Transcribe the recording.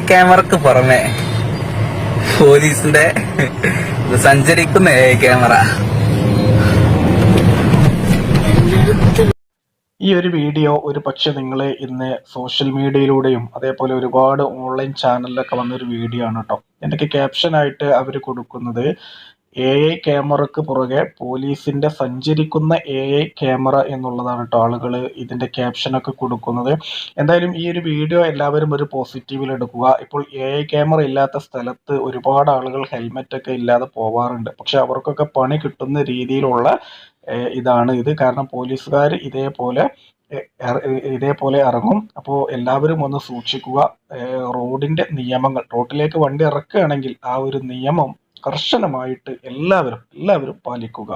ക്യാമറക്ക് പുറമെ പോലീസിന്റെ സഞ്ചരിക്കുന്ന എ ഐ ക്യാമറ ഈ ഒരു വീഡിയോ ഒരു പക്ഷെ നിങ്ങൾ ഇന്ന് സോഷ്യൽ മീഡിയയിലൂടെയും അതേപോലെ ഒരുപാട് ഓൺലൈൻ ചാനലിലൊക്കെ വന്നൊരു വീഡിയോ ആണ് കേട്ടോ എന്തൊക്കെ ക്യാപ്ഷനായിട്ട് അവർ കൊടുക്കുന്നത്? എ ഐ ക്യാമറക്ക് പുറകെ പോലീസിന്റെ സഞ്ചരിക്കുന്ന എ ഐ ക്യാമറ എന്നുള്ളതാണ് കേട്ടോ ആളുകൾ ഇതിന്റെ ക്യാപ്ഷനൊക്കെ കൊടുക്കുന്നത്. എന്തായാലും ഈ ഒരു വീഡിയോ എല്ലാവരും ഒരു പോസിറ്റീവിൽ എടുക്കുക. ഇപ്പോൾ എ ഐ ക്യാമറ ഇല്ലാത്ത സ്ഥലത്ത് ഒരുപാട് ആളുകൾ ഹെൽമെറ്റ് ഒക്കെ ഇല്ലാതെ പോവാറുണ്ട്. പക്ഷെ അവർക്കൊക്കെ പണി കിട്ടുന്ന രീതിയിലുള്ള ഇതാണ് ഇത്. കാരണം പോലീസുകാർ ഇതേപോലെ ഇതേപോലെ ഇറങ്ങും. അപ്പോൾ എല്ലാവരും ഒന്ന് സൂക്ഷിക്കുക. റോഡിന്റെ നിയമങ്ങൾ റോഡിലേക്ക് വണ്ടി ഇറക്കുകയാണെങ്കിൽ ആ ഒരു നിയമം കർശനമായിട്ട് എല്ലാവരും എല്ലാവരും പാലിക്കുക.